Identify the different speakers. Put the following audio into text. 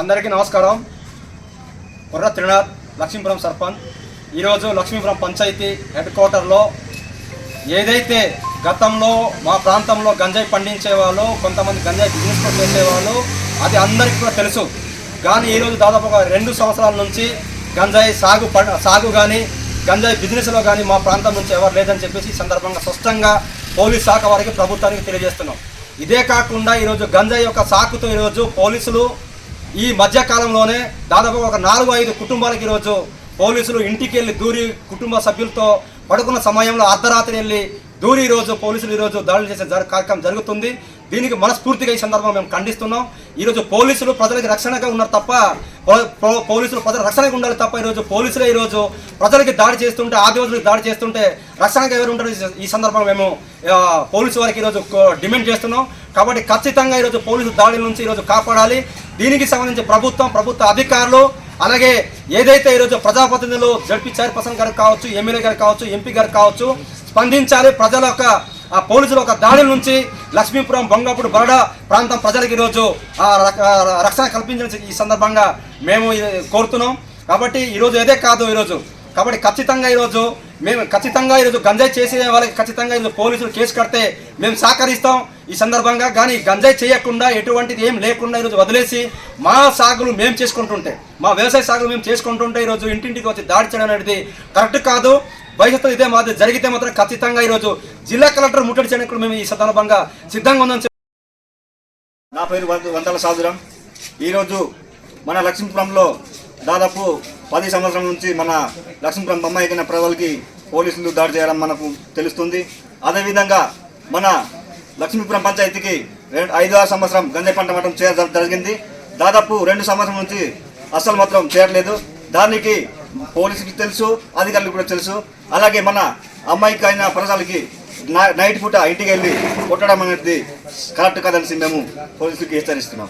Speaker 1: అందరికీ నమస్కారం. కుర్ర త్రినాథ్ లక్ష్మీపురం సర్పంచ్. ఈరోజు లక్ష్మీపురం పంచాయతీ హెడ్ క్వార్టర్లో ఏదైతే గతంలో మా ప్రాంతంలో గంజాయి పండించేవాళ్ళు కొంతమంది గంజాయి బిజినెస్ కూడా చేసేవాళ్ళు అది అందరికీ కూడా తెలుసు. కానీ ఈరోజు దాదాపు ఒక రెండు సంవత్సరాల నుంచి గంజాయి సాగు సాగు కానీ గంజాయి బిజినెస్లో కానీ మా ప్రాంతం నుంచి ఎవరు లేదని చెప్పేసి సందర్భంగా స్పష్టంగా పోలీస్ శాఖ వారికి ప్రభుత్వానికి తెలియజేస్తున్నాం. ఇదే కాకుండా ఈరోజు గంజాయి యొక్క సాకుతో ఈరోజు పోలీసులు ఈ మధ్యకాలంలోనే దాదాపు ఒక నాలుగు ఐదు కుటుంబాలకు ఈరోజు పోలీసులు ఇంటికి వెళ్ళి దూరి కుటుంబ సభ్యులతో పడుకున్న సమయంలో అర్ధరాత్రి వెళ్ళి దూరి ఈరోజు పోలీసులు ఈరోజు దాడులు చేసే కార్యక్రమం జరుగుతుంది. దీనికి మనస్ఫూర్తిగా ఈ సందర్భంగా మేము ఖండిస్తున్నాం. ఈరోజు పోలీసులు ప్రజలకు రక్షణగా ఉన్నారు తప్ప పో- పోలీసులు ప్రజల రక్షణగా ఉండాలి తప్ప ఈరోజు పోలీసులే ఈరోజు ప్రజలకి దాడి చేస్తుంటే ఆదివాసులకు దాడి చేస్తుంటే రక్షణగా ఎవరు ఉంటారు ఈ- సందర్భంగా మేము పోలీసు వారికి ఈరోజు డిమాండ్ చేస్తున్నాం. కాబట్టి ఖచ్చితంగా ఈరోజు పోలీసు దాడి నుంచి ఈరోజు కాపాడాలి. దీనికి సంబంధించి ప్రభుత్వం ప్రభుత్వ అధికారులు అలాగే ఏదైతే ఈరోజు ప్రజాప్రతినిధులు జడ్పీ చైర్పర్సన్ గారు కావచ్చు ఎమ్మెల్యే గారు కావచ్చు ఎంపీ గారు కావచ్చు స్పందించాలి. ప్రజల యొక్క ఆ పోలీసుల ఒక దాడి నుంచి లక్ష్మీపురం బొంగపుడు బరడ ప్రాంతం ప్రజలకు ఈరోజు ఆ రక్షణ కల్పించిన ఈ సందర్భంగా మేము కోరుతున్నాం. కాబట్టి ఈరోజు ఏదే కాదు ఈరోజు. కాబట్టి ఖచ్చితంగా ఈరోజు మేము ఖచ్చితంగా ఈరోజు గంజాయి చేసే వాళ్ళకి ఖచ్చితంగా ఈరోజు పోలీసులు కేసు కడితే మేము సహకరిస్తాం ఈ సందర్భంగా. కానీ గంజాయి చేయకుండా ఎటువంటిది ఏం లేకుండా ఈరోజు వదిలేసి మా సాగులు మేము చేసుకుంటుంటే మా వ్యవసాయ సాగులు మేము చేసుకుంటుంటే ఈరోజు ఇంటింటికి వచ్చి దాడి చేయడం అనేది కరెక్ట్ కాదు. భవిష్యత్తులో ఇదే మాది జరిగితే మాత్రం ఖచ్చితంగా ఈరోజు జిల్లా కలెక్టర్ ముట్టడి చేయడానికి కూడా మేము ఈ సందర్భంగా సిద్ధంగా ఉందని
Speaker 2: నా పేరు వందల సాధురం ఈరోజు మన లక్ష్మీపురంలో దాదాపు పది సంవత్సరం నుంచి మన లక్ష్మీపురం బొమ్మ ఎగిన ప్రజలకి పోలీసులు దాడి చేయడం మనకు తెలుస్తుంది. అదేవిధంగా మన లక్ష్మీపురం పంచాయతీకి రెండు ఐదు ఆరు సంవత్సరం గంజాయి పంట మట్టం చేయడం జరిగింది. దాదాపు రెండు సంవత్సరం నుంచి అస్సలు మాత్రం చేయట్లేదు. దానికి పోలీసుకి తెలుసు అధికారులకు కూడా తెలుసు. అలాగే మన అమ్మాయికి అయిన ప్రజలకి నైట్ పూట ఇంటికి వెళ్ళి కొట్టడం అనేది కరెక్ట్ కాదనేసి మేము పోలీసులకి హెచ్చరిస్తున్నాం.